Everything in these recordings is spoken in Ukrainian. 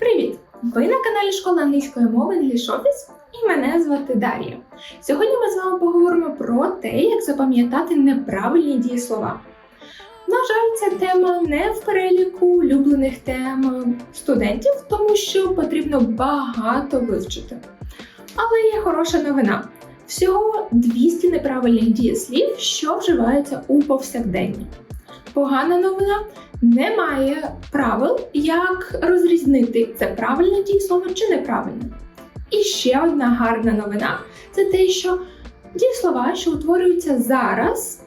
Привіт! Ви на каналі Школа англійської мови English Office і мене звати Дар'я. Сьогодні ми з вами поговоримо про те, як запам'ятати неправильні дієслова. На жаль, ця тема не в переліку улюблених тем студентів, тому що потрібно багато вивчити. Але є хороша новина. Всього 200 неправильних дієслів, що вживаються у повсякденні. Погана новина немає правил, як розрізнити це правильне дієслово чи неправильне. І ще одна гарна новина це те, що дієслова, що утворюються зараз,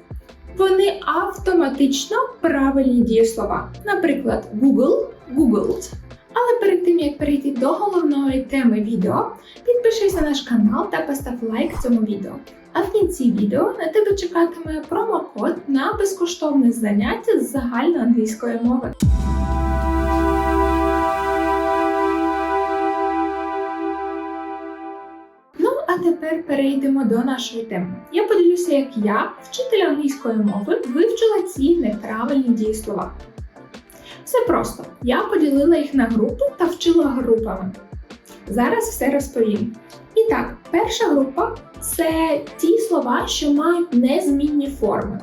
вони автоматично правильні дієслова. Наприклад, Google Googled. Але перед тим як перейти до головної теми відео, підпишись на наш канал та постав лайк цьому відео. А в кінці відео на тебе чекатиме промокод на безкоштовне заняття з загальноанглійської мови. Ну, а тепер перейдемо до нашої теми. Я поділюся, як я, вчитель англійської мови, вивчила ці неправильні дієслова. Все просто. Я поділила їх на групи та вчила групами. Зараз все розповім. І так, перша група це ті слова, що мають незмінні форми.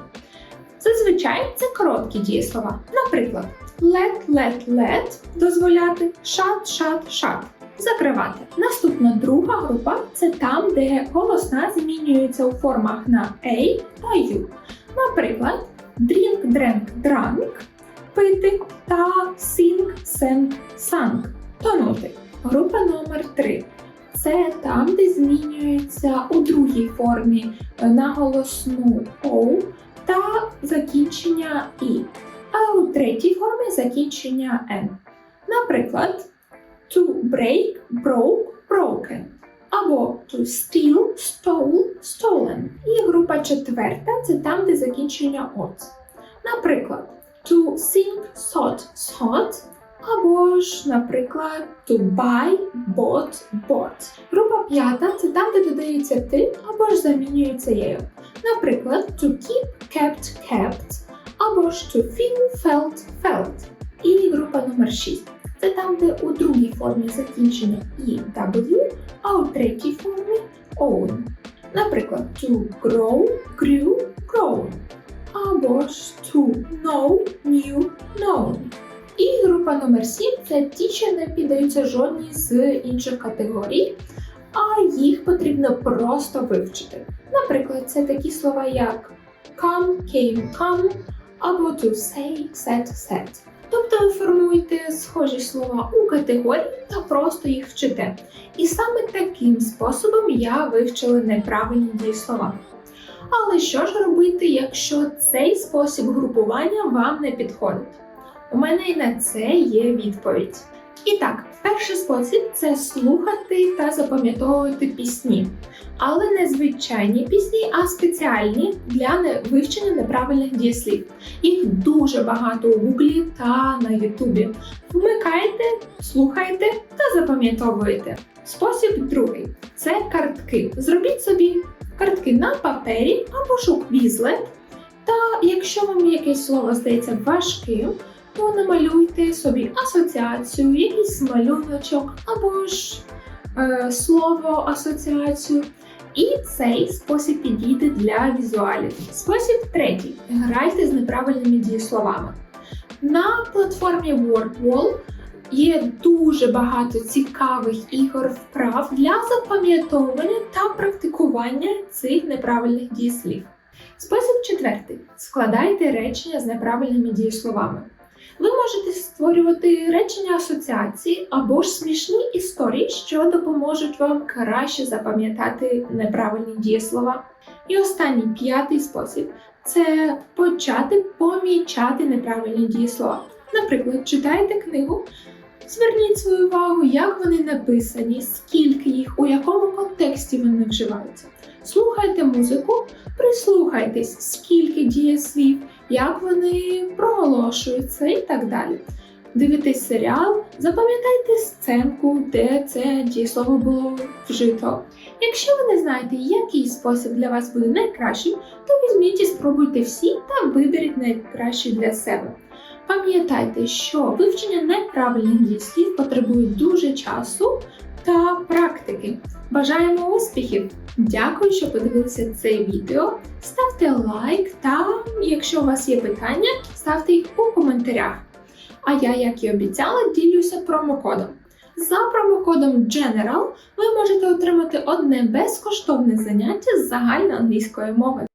Зазвичай це короткі дієслова. Наприклад, let, let, let дозволяти, shut, shut, shut закривати. Наступна друга група це там, де голосна змінюється у формах на A та U. Наприклад, drink, drank, drank пити та sing, sang, sang тонути. Група номер 3 це там, де змінюється у другій формі на голосну O та закінчення І, а у третій формі закінчення N. Наприклад, to break, broke, broken. Або to steal, stole, stolen. І група четверта це там, де закінчення от. Наприклад, to sing, sought, sought. Або ж, наприклад, to buy, bought, bought. Група п'ята це там, де додається ти, або ж замінюється єю. Наприклад, to keep, kept, kept, або ж to feel, felt, felt. І група номер 6. Це там, де у другій формі закінчення і W, а у третій формі own. Наприклад, to grow, grew, grown. Або ж to know, knew, known. І група номер 7 це ті, що не піддаються жодній з інших категорій, а їх потрібно просто вивчити. Наприклад, це такі слова, як come, came, come, або to say, said, said. Тобто ви формуєте схожі слова у категорії та просто їх вчите. І саме таким способом я вивчила неправильні дієслова. Але що ж робити, якщо цей спосіб групування вам не підходить? У мене і на це є відповідь. І так, перший спосіб це слухати та запам'ятовувати пісні. Але не звичайні пісні, а спеціальні для вивчення неправильних дієслів. Їх дуже багато у Гуглі та на Ютубі. Вмикайте, слухайте та запам'ятовуєте. Спосіб другий це картки. Зробіть собі картки на папері або Quizlet. Та якщо вам якесь слово здається важким, то намалюйте собі асоціацію, якийсь малюночок або ж е, слово асоціацію. І цей спосіб підійде для візуалів. Спосіб третій. Грайте з неправильними дієсловами. На платформі WordWall є дуже багато цікавих ігор вправ для запам'ятовування та практикування цих неправильних дієслів. Спосіб четвертий. Складайте речення з неправильними дієсловами. Ви можете створювати речення асоціації або ж смішні історії, що допоможуть вам краще запам'ятати неправильні дієслова. І останній п'ятий спосіб це почати помічати неправильні дієслова. Наприклад, читаєте книгу, зверніть свою увагу, як вони написані, скільки їх, у якому контексті вони вживаються. Слухайте музику, прислухайтесь, скільки дієслів, як вони проголошуються і так далі. Дивитесь серіал, запам'ятайте сценку, де це дієслово було вжито. Якщо ви не знаєте, який спосіб для вас буде найкращим, то візьміть і спробуйте всі та виберіть найкращий для себе. Пам'ятайте, що вивчення неправильних дієслів потребує дуже часу та практики. Бажаємо успіхів! Дякую, що подивилися це відео. Ставте лайк та, якщо у вас є питання, ставте їх у коментарях. А я, як і обіцяла, ділюся промокодом. За промокодом GENERAL ви можете отримати одне безкоштовне заняття з загальноанглійської мови.